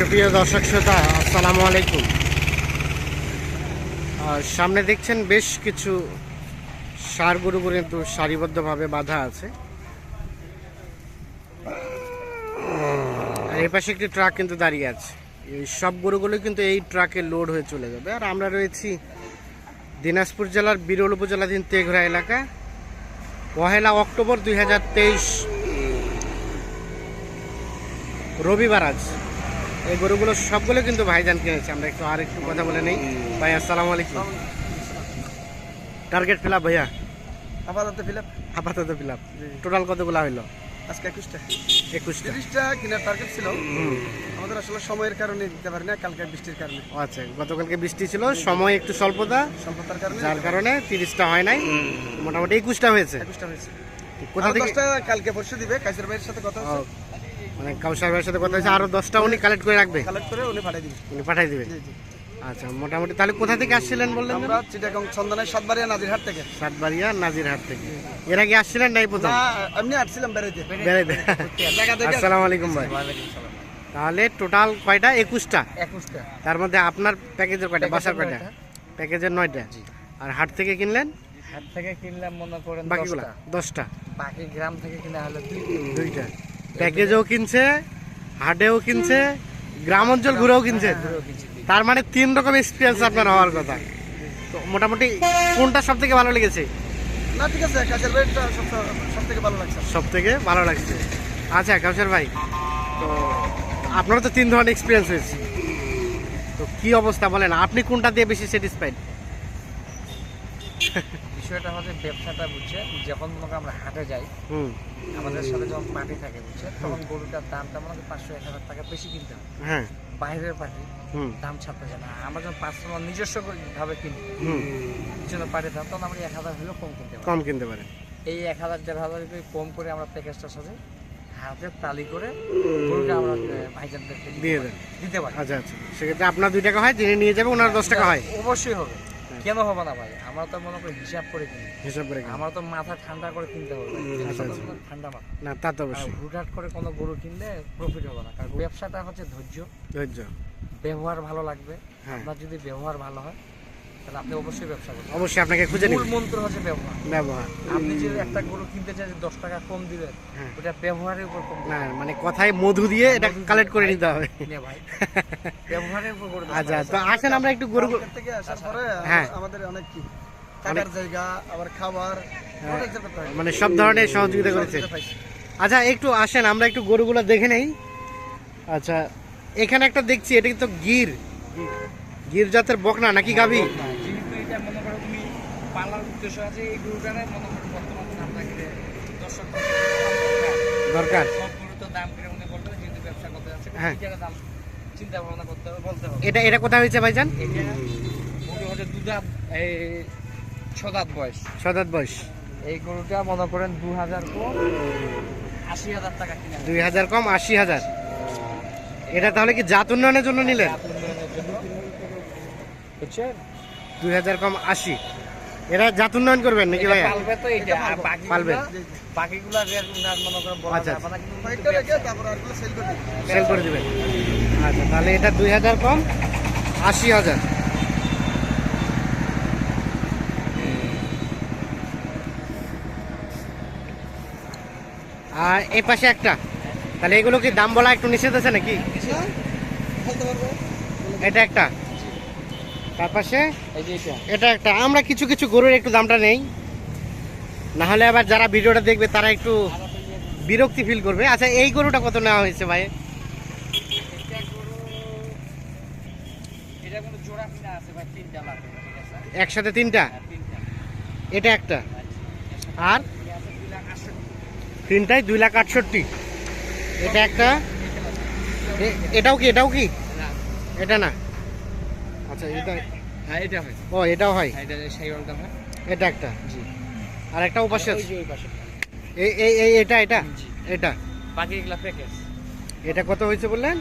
সুপ্রিয় দর্শক শ্রোতা, আসসালামু আলাইকুম। সামনে দেখছেন বেশ কিছু সার গরুগুলো কিন্তু সারিবদ্ধভাবে বাঁধা আছে। আর এই পাশে একটি ট্রাক কিন্তু দাঁড়িয়ে আছে। এই সব গরুগুলো কিন্তু এই ট্রাকে লোড হয়ে চলে যাবে। আর আমরা রয়েছি দিনাজপুর জেলার বিরল উপজেলাধীন তেঘরা এলাকা। পহেলা অক্টোবর দুই হাজার তেইশ, রবিবার আজ। এই গরুগুলো সবগুলো কিন্তু ভাইজান কিনেছে। আমরা একটু আর একটু কথা বলে নেই। ভাই আসসালামু আলাইকুম। টার্গেট ফিল আপ ভাইয়া? আপাতত ফিলাপ আপাতত ফিল আপ টোটাল কতগুলো হইল? আজকে একুশটা। একুশটা। তিরিশটা কেনার টার্গেট ছিল। আমাদের আসলে সময়ের কারণে দিতে পারি না কালকে বৃষ্টির কারণে। আচ্ছা গতকালকে বৃষ্টি ছিল সময় একটু স্বল্পতা। স্বল্পতার কারণে যার কারণে তিরিশটা হয় নাই। মোটামুটি একুশটা হয়েছে। একুশটা হয়েছে। কোথা থেকে কালকে পরশু দিবে কাইসের ভাইয়ের সাথে কথা হচ্ছে। মানে কাউসার ভাইয়ের সাথে কথা হয়েছে আরও দশটা উনি কালেক্ট করে রাখবে? কালেক্ট করে উনি পাঠিয়ে দিবে। উনি পাঠাই দিবে? জি জি। আচ্ছা মোটামুটি তাহলে কোথা থেকে আসছিলেন বললেন আমরা চিটাগং চন্দনের সাতবাড়িয়া নাজিরহাট থেকে। সাতবাড়িয়া নাজিরহাট থেকে। এর আগে আসছিলেন নাই প্রথম এমনি আসছিলাম বেড়াইতে। বেড়াইতে। আসসালামু আলাইকুম ভাই। তাহলে টোটাল কয়টা? একুশটা? একুশটা। তার মধ্যে আপনার প্যাকেজের কয়টা? বাসার কয়টা? প্যাকেজের নয়টা? আর হাট থেকে কিনলেন? হাট থেকে কিনলাম মনে করেন বাকিগুলো? দশটা। দশটা? বাকি গ্রাম থেকে কিনা হলো দুইটা। প্যাকেজও কিনছে হাটেও কিনছে গ্রাম অঞ্চল ঘুরেও কিনছে। তার মানে তিন রকম এক্সপিরিয়েন্স আপনার হওয়ার কথা। তো মোটামুটি কোনটা সব থেকে ভালো লেগেছে? না ঠিক আছে কাইসের ভাইয়েরটা সব সব থেকে ভালো লাগছে। সব থেকে ভালো লাগছে। আচ্ছা কাউসার ভাই তো আপনারও তো তিন ধরনের এক্সপিরিয়েন্স হয়েছে। তো কি অবস্থা বলেন আপনি কোনটা দিয়ে বেশি স্যাটিসফাইড বিষয়টা হচ্ছে ব্যবসাটা বুঝছে? যখন মনে আমরা হাটে যাই হুম। আমাদের সাথে যখন পার্টি থাকে বুঝছে? তখন গরুটার দামটা মনে পাঁচশো এক হাজার টাকা বেশি কিনতে হবে হ্যাঁ। বাইরের পার্টি হুম। দাম ছাড়তে যায় না। আমরা যখন পার্সোনাল নিজস্ব ভাবে কিনি হুম। জন্য পার্টি দাম তখন আমরা এক হাজার হলেও কম কিনতে পারি। কম কিনতে পারেন এই এক হাজার দেড় হাজার কম করে আমরা প্যাকেজটার সাথে হাতে তালি করে গরুটা আমরা ভাইজানদেরকে দিয়ে পারি। দেন। দিতে পারি। আচ্ছা আচ্ছা। সেক্ষেত্রে আপনার দুই টাকা হয় যিনি নিয়ে যাবে ওনার দশ টাকা হয়। অবশ্যই হবে। কেন হবে না ভাই? আমরা তো মনে করি হিসাব করে কিনি। হিসাব করে কিনি। আমার তো মাথা ঠান্ডা করে কিনতে হবে। আচ্ছা, আচ্ছা। ঠান্ডা মাথা। না তা তো অবশ্যই। হুটহাট করে কোনো গরু কিনলে প্রফিট হবে না। কারণ ব্যবসাটা হচ্ছে ধৈর্য। ধৈর্য। ব্যবহার ভালো লাগবে। হ্যাঁ। আপনার যদি ব্যবহার ভালো হয় তাহলে আপনি অবশ্যই ব্যবসা করবেন। অবশ্যই আপনাকে খুঁজে মূল মন্ত্র হচ্ছে ব্যবহার। ব্যবহার। আপনি যদি একটা গরু কিনতে চাই দশ টাকা কম দিবেন হ্যাঁ। ওটা ব্যবহারের উপর কম না মানে কথায় মধু দিয়ে এটা কালেক্ট করে নিতে হবে। ভাই ব্যবহারের উপর আচ্ছা তো আসেন আমরা একটু গরু থেকে আসার পরে হ্যাঁ। আমাদের অনেক কি থাকার জায়গা আবার খাবার হয়। মানে সব ধরনের সহযোগিতা করেছে। আচ্ছা একটু আসেন আমরা একটু গরুগুলো দেখে নেই। আচ্ছা এখানে একটা দেখছি এটা তো গির। গির জাতের বকনা নাকি গাবি যেহেতু এটা মনে করো তুমি পালার উদ্দেশ্য আছে এই গরুটারে মনে করো বর্তমানে আপনাকে দর্শক দরকার। সব গরু তো দাম করে মনে করবে যেহেতু ব্যবসা করতে হ্যাঁ। দাম চিন্তা ভাবনা করতে হবে বলতে হবে এটা এটা কোথায় হয়েছে ভাইজান? এটা গরু হচ্ছে দুধাত এই ছদাত বয়স। বয়স এই গরুটা মনে করেন দু হাজার কম আশি হাজার টাকা কিনা। দুই হাজার কম আশি হাজার। এটা তাহলে কি জাত উন্নয়নের জন্য নিলেন? বুঝছেন? দুই হাজার কম আশি। এরা জাত উন্নয়ন করবেন নাকি এটা পালবে তো এটা আর পালবে। বাকিগুলা মনে আচ্ছা, যাবে না কিন্তু বাইকটা রেখে তারপর আরগুলো সেল করে দিই। সেল করে দিবেন। আচ্ছা তাহলে এটা দুই হাজার কম আশি হাজার। আর এই পাশে একটা। তাহলে এগুলো কি দাম বলা একটু নিষেধ আছে নাকি? হ্যাঁ, এটা একটা। তার পাশে এটা। একটা। আমরা কিছু কিছু গরুর একটু দামটা নেই। না হলে আবার যারা ভিডিওটা দেখবে তারা একটু বিরক্তি ফিল করবে। আচ্ছা এই গরুটা কত নেওয়া হয়েছে ভাই? আছে ভাই তিনটা একসাথে এটা একটা। আর? লাখ আটষট্টি। তিনটায় দুই লাখ আটষট্টি। এটা একটা? এটাও কি এটাও কি? এটা না। আচ্ছা এটা হ্যাঁ এটা হয়। ও এটাও হয়? হ্যাঁ, এটা সেই হয়। এটা একটা? জি। আর একটা উপাসে আছে? ওই পাশে এই এই এটা এটা? এটা? বাকি এগুলা প্যাকেজ এটা কত হয়েছে বললেন?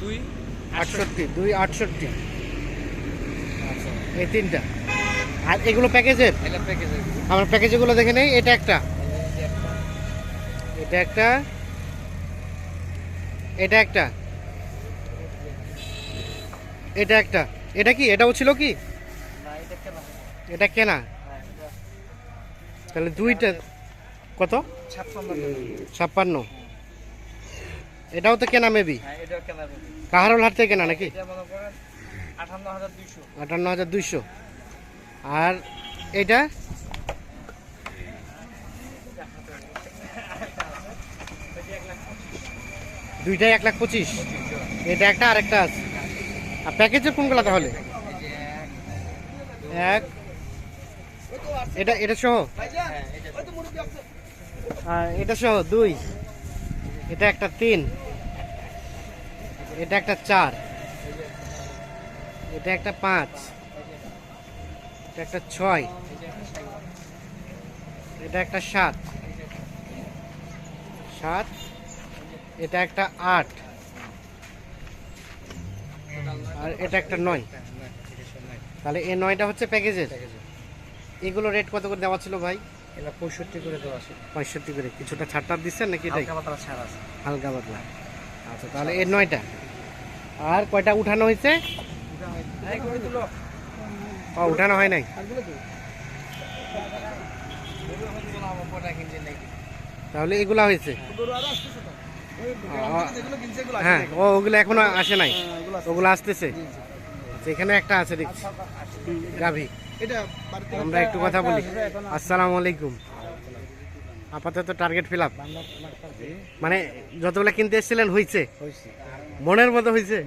দুই আটষট্টি। দুই আটষট্টি। আচ্ছা। এই তিনটা। আর এগুলো প্যাকেজের? আমার প্যাকেজগুলো দেখে নেই এটা একটা? এটা একটা? এটা একটা? এটা একটা? এটা কি? এটাও ছিল কি? এটা কেনা। হ্যাঁ তাহলে দুইটা কত? ছাপ্পান্ন। এটাও তো কেনা মেবি হ্যাঁ কেনা হাট থেকে কেনা নাকি? আটান্ন হাজার দুইশো। আর এটা? দুইটাই এক লাখ পঁচিশ। এটা একটা আর একটা আছে। আর প্যাকেজের কোনগুলো তাহলে? এক। এটা এটা সহ? এটা সহ দুই। এটা একটা তিন। এটা একটা চার। এটা একটা পাঁচ। এটা একটা ছয়। এটা একটা সাত। সাত। এটা একটা আট। আর এটা একটা নয়। তাহলে এই নয়টা হচ্ছে প্যাকেজের? এগুলো রেট কত করে দেওয়া ছিল ভাই? এটা পঁয়ষট্টি করে দেওয়া আছে পঁয়ষট্টি করে। কিছুটা ছাড়টার দিচ্ছেন নাকি এটাই? হালকা পাতলা আচ্ছা তাহলে এর নয়টা। আর কয়টা উঠানো হয়েছে? ও উঠানো হয় নাই। তাহলে এগুলা হয়েছে? হ্যাঁ ও ওগুলো এখনও আসে নাই। ওগুলো আসতেছে। এখানে একটা আছে দেখছি গাভী। আমরা একটু কথা বলি। আসসালামু আলাইকুম। আপাতত টার্গেট ফিল আপ মানে যতগুলো কিনতে এসেছিলেন হয়েছে মনের মতো হয়েছে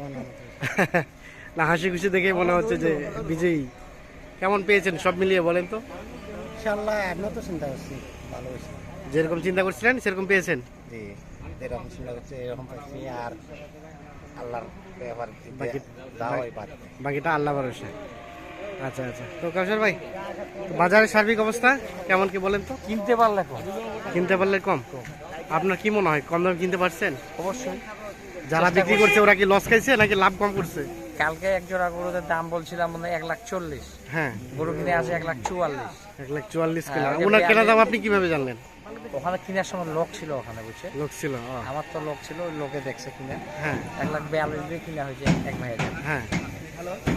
না হাসি খুশি দেখে মনে হচ্ছে যে বিজয়ী। কেমন পেয়েছেন? সব মিলিয়ে বলেন তো। ইনশাআল্লাহ আমিও তো চিন্তা করছি ভালো যেরকম চিন্তা করছিলেন সেরকম পেয়েছেন? জি। যেরকম করছি এরকম পাইছি আর আল্লাহর ব্যাপার বাকি- যাওয়াই পারে বাকিটা আল্লাহ ভরসা। আচ্ছা আচ্ছা। তো কাউসার ভাই বাজারের সার্বিক অবস্থা কেমন কি বলেন তো? কিনতে পারলে কম। কিনতে পারলে কম? আপনার কি মনে হয় কম দামে কিনতে পারছেন? অবশ্যই। যারা বিক্রি করছে। ওরা কি লস খাইছে নাকি লাভ কম করছে? কালকে এক জোড়া গরুদের দাম বলছিলাম মানে এক লাখ চল্লিশ। হ্যাঁ। গরু কিনে আসে এক লাখ চুয়াল্লিশ। এক লাখ চুয়াল্লিশ হ্যাঁ, কিলো ওনার কেনা দাম আপনি কীভাবে জানলেন? ওখানে কিনার সময় লোক ছিল ওখানে বুঝছে? লোক ছিল আমার তো লোক ছিল লোকে দেখছে কিনা। হ্যাঁ। এক লাখ বিয়াল্লিশ দিয়ে কিনা হয়েছে এক ভাইয়ের। হ্যাঁ।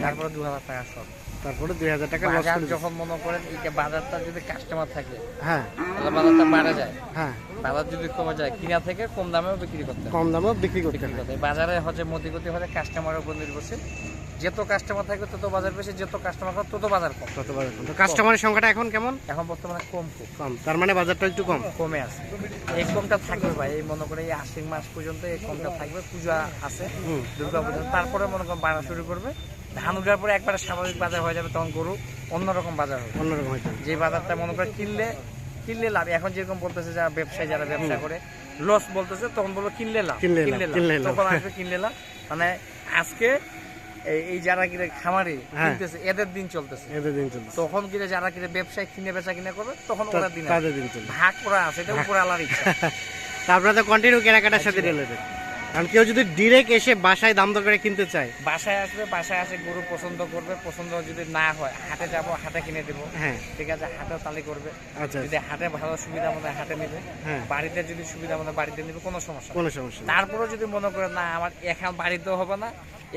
তারপরে দু হাজার টাকা সব। তারপরে দুই হাজার টাকা বাজার যখন মনে করেন বাজারটা যদি কাস্টমার থাকে হ্যাঁ। তাহলে বাজারটা বাড়ে যায়। হ্যাঁ। বাজার যদি কমে যায় কিনা থেকে কম দামেও বিক্রি করতে কম দামেও বিক্রি করতে করতে বাজারে হচ্ছে হলে কাস্টমারের উপর নির্ভরশীল। যত কাস্টমার থাকবে তত বাজার বেশি যত কাস্টমার কম তত বাজার কম। কতবার তো কাস্টমারের সংখ্যাটা এখন কেমন? এখন বর্তমানে কম খুব। কম। তার মানে বাজারটা একটু কম? কমে আছে। এই কমটা থাকবে ভাই। এই মনে করে এই আশ্বিন মাস পর্যন্ত এই কমটা থাকবে। পূজা আছে দুর্গা পূজা তারপরে মনে করেন বাড়া শুরু করবে। ধান উঠার পরে একবারে স্বাভাবিক বাজার হয়ে যাবে তখন গরু অন্যরকম বাজার হবে। অন্যরকম হয়তো যে বাজারটা মনে করে কিনলে কিনলে লাভ। এখন যেরকম বলতেছে যারা ব্যবসায়ী যারা ব্যবসা করে লস বলতেছে তখন বলব কিনলে লাভ কিনলে লাভ, তখন আসবে কিনলে লাভ। মানে আজকে এই- যারা কিনে খামারি হ্যাঁ। কিনতেছে এদের দিন চলতেছে। এদের দিন চলছে তখন কিনে যারা কিনে ব্যবসায় কিনে বেচা কিনে করবে তখন ওরা দিন তাদের দিন চলছে ভাগ করা আছে এটা উপরে ইচ্ছা। তারপরে তো কন্টিনিউ কেনাকাটার সাথে রিলেটেড কারণ কেউ যদি ডিরেক্ট এসে বাসায় দাম দর করে কিনতে চায়। বাসায় আসবে বাসায় আসে গরু পছন্দ করবে পছন্দ যদি না হয় হাটে যাব হাটে কিনে দেবো। হ্যাঁ। ঠিক আছে হাটে তালি করবে। আচ্ছা যদি হাটে ভালো সুবিধা মতো হাটে নেবে হ্যাঁ। বাড়িতে যদি সুবিধা মতো বাড়িতে নেবে কোনো সমস্যা কোনো সমস্যা তারপরে যদি মনে করে না আমার এখান বাড়িতেও হবে না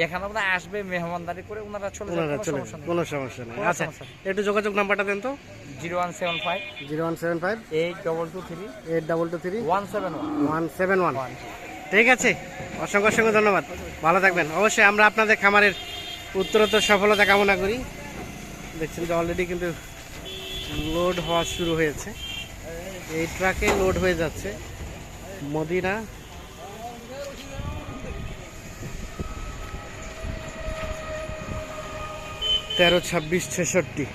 এখানে আমরা আসবে মেহমানদারি করে ওনারা চলে যাবে কোনো সমস্যা নেই। কোনো সমস্যা নেই। আচ্ছা একটু যোগাযোগ নাম্বারটা দেন তো। Zero one seven five zero one seven five eight double two three eight double two three one seven one. One seven one. One. ঠিক আছে? অসংখ্য অসংখ্য ধন্যবাদ। ভালো থাকবেন। অবশ্যই আমরা আপনাদের খামারের উত্তরোত্তর সফলতা কামনা করি। দেখছেন যে অলরেডি কিন্তু লোড হওয়া শুরু হয়েছে। এই ট্রাকে লোড হয়ে যাচ্ছে। মদিনা। তেরো, ছাব্বিশ, ছেষট্টি।